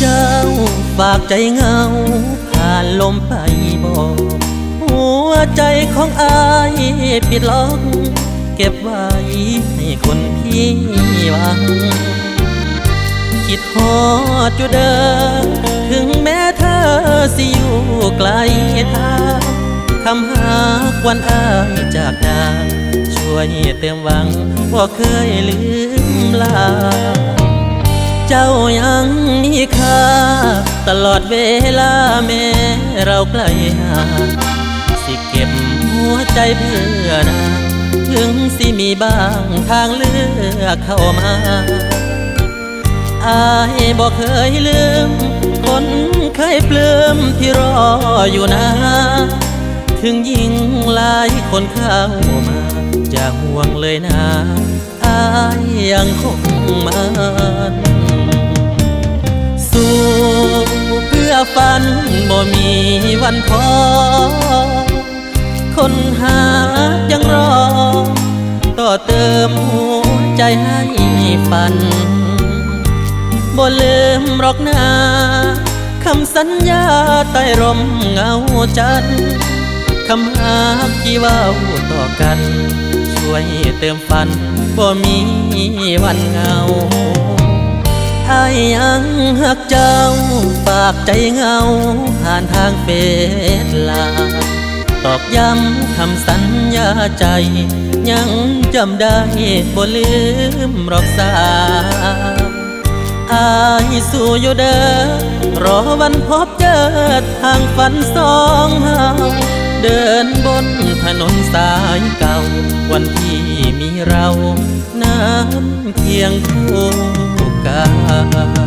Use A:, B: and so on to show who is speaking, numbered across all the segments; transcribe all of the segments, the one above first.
A: เจ้าฝากใจเงา ผ่านลมไปบอก หัวใจของอายปิดล็อก เก็บไว้ให้คนพี่หวัง คิดฮอดอยู่เดิมถึงแม้เธอสิอยู่ไกลทางคำหากวันอายจากดางช่วยเติมหวังว่าเคยลืมลา เจ้ายังมีค่า ตลอดเวลาแม้เราใกล้ห่างสิเก็บหัวใจเพื่อนางถึงสิมีบ้างทางเลือกเข้ามาอายบอกเคยลืม คนเคยปลื้มที่รออยู่นะ ถึงยิ่งหลายคนเข้ามาจะห่วงเลยนะอายยังคงมัน ฝันบ่มีวันพอ คนหายังรอ ต่อเติมหัวใจให้ฝันบ่ลืมหรอกนาคำสัญญาใต้ร่มเงาจันคำหาที่เว้าต่อกัน ช่วยเติมฝันบ่มีวันเหงา อายยังหักเจ้า ฝากใจเงา ผ่านทางเฟซลน์ตอกย้ำคำสัญญาใจ ยังจำได้บ่ลืมหรอกสาอายสู้อยู่เด้อรอวันพบเจอทางฝันสองเฮาเดินบนถนนสายเก่า วันที่มีเรา น้ำเพียงคู่ กั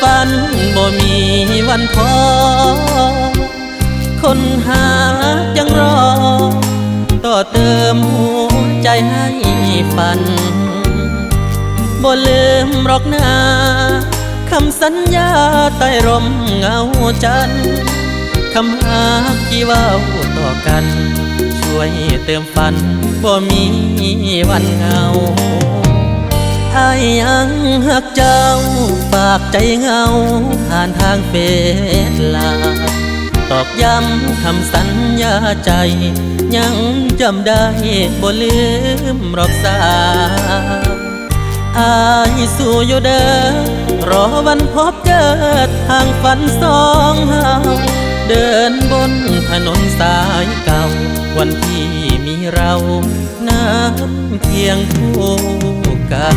A: ฝันบ่มีวันพอ คนหายังรอ ต่อเติมหัวใจให้ฝันบ่ลืมหรอกนาคำสัญญาใต้ร่มเงาจันคำหาที่ว้าต่อกัน ช่วยเติมฝันบ่มีวันเหงา อายยังหักเจ้า ฝากใจเงา ผ่านทางเฟซลน์ตอกย้ำคำสัญญาใจ ยังจำได้บ่ลืมรอกสาอายสู้อยู่เด้อรอวันพบเจอทางฝันสองเฮาเดินบนถนนสายเก่า วันที่มีเรา น้ำเพียงคู่กัน